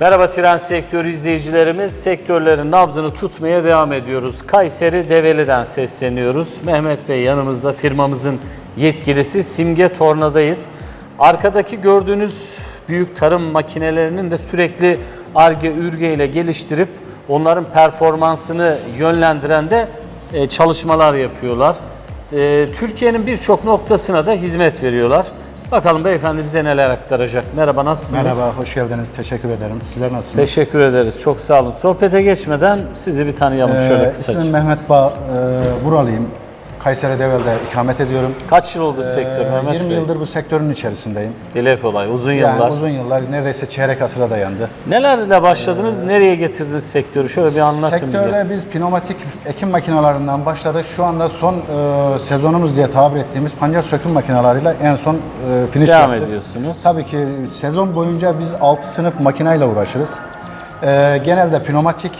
Merhaba Tren Sektörü izleyicilerimiz. Sektörlerin nabzını tutmaya devam ediyoruz. Kayseri Develi'den sesleniyoruz. Mehmet Bey yanımızda firmamızın yetkilisi Simge Torna'dayız. Arkadaki gördüğünüz büyük tarım makinelerinin de sürekli ARGE, ÜRGE ile geliştirip onların performansını yönlendiren de e, çalışmalar yapıyorlar. E, Türkiye'nin birçok noktasına da hizmet veriyorlar. Bakalım beyefendi bize neler aktaracak. Merhaba nasılsınız? Merhaba, hoş geldiniz. Teşekkür ederim. Sizler nasılsınız? Teşekkür ederiz. Çok sağ olun. Sohbete geçmeden sizi bir tanıyalım şöyle Ee, kısaca. ismim Mehmet Bağ, e, buralıyım. Kayseri Devel'de ikamet ediyorum. Kaç yıl oldu sektör Ee, Mehmet 20 Bey? yıldır bu sektörün içerisindeyim. Dile kolay. Uzun Yani yıllar. uzun yıllar, neredeyse çeyrek asıra dayandı. Nelerle başladınız? Nereye getirdiniz sektörü? Şöyle bir anlatın bize. Sektörde biz pneumatik ekim makinalarından başladık. Şu anda son e, sezonumuz diye tabir ettiğimiz pancar söküm makinalarıyla en son e, finish Devam yaptık. ediyorsunuz. Tabii ki sezon boyunca biz 6 sınıf makinayla uğraşırız. E, genelde pneumatik,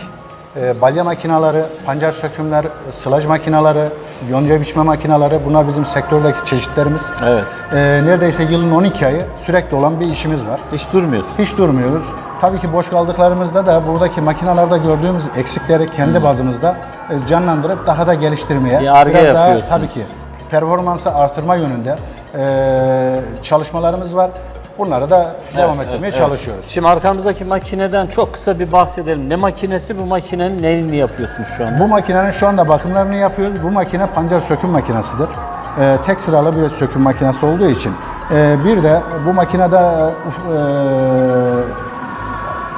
e, balya makinaları, pancar sökümler, sılaj makinaları, yonca biçme makinaları bunlar bizim sektördeki çeşitlerimiz. Evet. E, neredeyse yılın 12 ayı sürekli olan bir işimiz var. Hiç durmuyorsun. Hiç durmuyoruz. Tabii ki boş kaldıklarımızda da buradaki makinalarda gördüğümüz eksikleri kendi bazımızda e, canlandırıp daha da geliştirmeye, Bir arge biraz daha yapıyorsunuz. tabii ki performansı artırma yönünde e, çalışmalarımız var. Bunları da devam Evet, ettirmeye evet, çalışıyoruz. evet. Şimdi arkamızdaki makineden çok kısa bir bahsedelim. Ne makinesi bu makinenin neyini yapıyorsunuz şu anda? Bu makinenin şu anda bakımlarını yapıyoruz. Bu makine pancar söküm makinesidir. E, tek sıralı bir söküm makinesi olduğu için. E, bir de bu makinede e,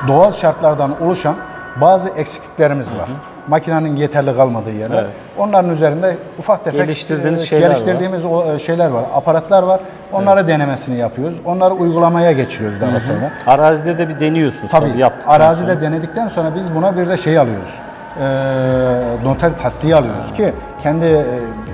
doğal şartlardan oluşan bazı eksikliklerimiz var. Makinenin yeterli kalmadığı yerler. Evet. Onların üzerinde ufak tefek Geliştirdiğiniz e, şeyler var. geliştirdiğimiz o, e, şeyler var. Aparatlar var. Onları denemesini yapıyoruz. Onları uygulamaya geçiriyoruz daha sonra. Arazide de bir deniyorsunuz tabii, Tabii yaptıktan arazide sonra. denedikten sonra biz buna bir de şey alıyoruz. Ee, noter tasdiği alıyoruz ki kendi e,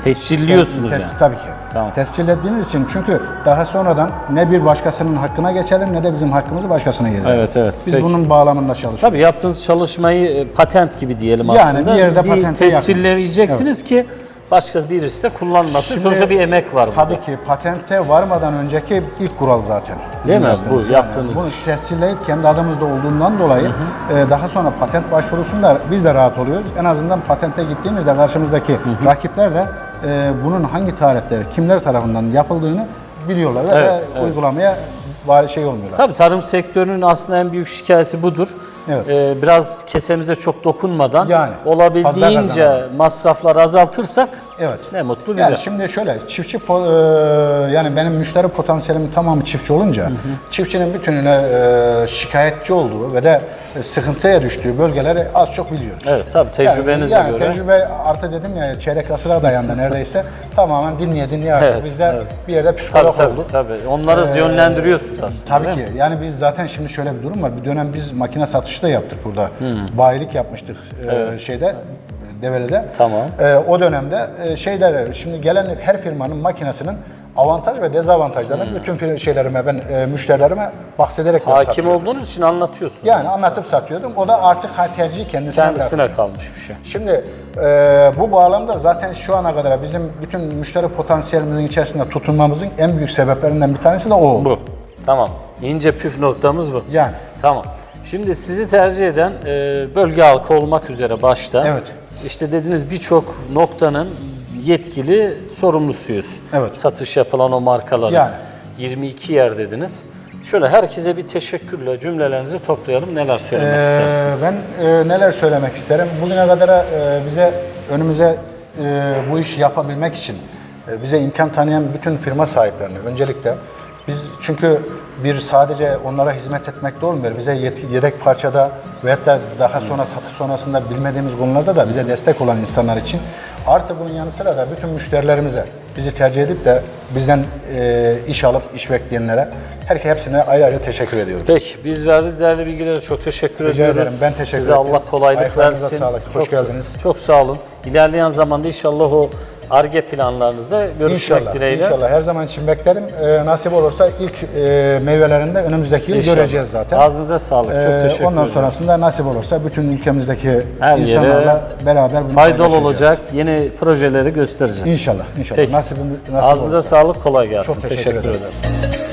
Tescilliyorsunuz tes- yani. Tabii ki. Tamam. Tescillediğimiz için çünkü daha sonradan ne bir başkasının hakkına geçelim ne de bizim hakkımızı başkasına yediririz. Evet, evet. Biz Peki. bunun bağlamında çalışıyoruz. Tabii yaptığınız çalışmayı e, patent gibi diyelim Yani aslında. bir yerde patente yakın. tescilleyeceksiniz ki başka birisi de kullanmasın. Şimdi- Sonuçta bir emek var burada. Tabii ki patente varmadan önceki ilk kural zaten. Değil mi? Bu yaptığınız Bunu tescilleyip kendi adımızda olduğundan dolayı e, daha sonra patent başvurusunda biz de rahat oluyoruz. En azından patente gittiğimizde karşımızdaki rakipler de e, bunun hangi tarihleri, kimler tarafından yapıldığını biliyorlar ve Evet, uygulamaya var şey olmuyorlar. Tabii tarım sektörünün aslında en büyük şikayeti budur. Evet. Ee, biraz kesemize çok dokunmadan Yani, olabildiğince masrafları azaltırsak Evet. ne mutlu bize. Yani şimdi şöyle çiftçi e, yani benim müşteri potansiyelimin tamamı çiftçi olunca çiftçinin bütününe e, şikayetçi olduğu ve de e, sıkıntıya düştüğü bölgeleri az çok biliyoruz. Evet tabii tecrübenize yani, göre. tecrübe artı dedim ya çeyrek asıra dayandı neredeyse. Tamamen dinleye dinleye artık Evet, biz de evet. bir yerde Tabii psikolog tabii, olduk. tabii. Onları yönlendiriyorsunuz aslında. Tabii ki. mi? Yani biz zaten şimdi şöyle bir durum var. Bir dönem biz makine satışı da yaptık burada. Bayilik yapmıştık e, şeyde Develi'de. Tamam. E, o dönemde e, şeyler şimdi gelen her firmanın makinesinin avantaj ve dezavantajlarını bütün fir- şeylerime ben e, müşterilerime bahsederek de Hakim olduğunuz için anlatıyorsunuz. Yani anlatıp satıyordum. O da artık ha, tercih kendisine, bıraktı. Kendisine kalmış bir şey. Şimdi e, bu bağlamda zaten şu ana kadar bizim bütün müşteri potansiyelimizin içerisinde tutunmamızın en büyük sebeplerinden bir tanesi de o oldu. Bu. Tamam. İnce püf noktamız bu. Yani. Tamam. Şimdi sizi tercih eden e, bölge halkı olmak üzere başta. Evet. İşte dediğiniz birçok noktanın yetkili sorumlusuyuz. Evet. Satış yapılan o markaların. Yani. 22 yer dediniz. Şöyle herkese bir teşekkürle cümlelerinizi toplayalım. Neler söylemek Ee, istersiniz? ben e, neler söylemek isterim? Bugüne kadar e, bize önümüze e, bu işi yapabilmek için e, bize imkan tanıyan bütün firma sahiplerine öncelikle biz çünkü bir sadece onlara hizmet etmekte olmuyor. Bize yet- yedek parçada veyahut da daha sonra satış sonrasında bilmediğimiz konularda da bize destek olan insanlar için artı bunun yanı sıra da bütün müşterilerimize bizi tercih edip de bizden e, iş alıp iş bekleyenlere herkese hepsine ayrı ayrı teşekkür ediyorum. Peki biz verdiğiniz değerli bilgilere çok teşekkür Rica ediyoruz. ederim. Ben teşekkür Size ederim. Allah kolaylık Ayaklarınıza versin. sağlık. Hoş Çok- geldiniz. Çok sağ olun. İlerleyen zamanda inşallah o ARGE planlarınızda görüşmek İnşallah, dileğiyle. inşallah. Her zaman için beklerim. Ee, nasip olursa ilk e, meyvelerinde önümüzdeki yıl İnşallah. göreceğiz zaten. Ağzınıza sağlık. Çok Ee, teşekkür Ondan ederim. sonrasında nasip olursa bütün ülkemizdeki Her yere insanlarla beraber bunu Faydalı paylaşacağız. olacak yeni projeleri göstereceğiz. İnşallah, inşallah. Peki. Nasip, nasip Ağzınıza olursa. sağlık, kolay gelsin. Çok teşekkür ederim. ederiz.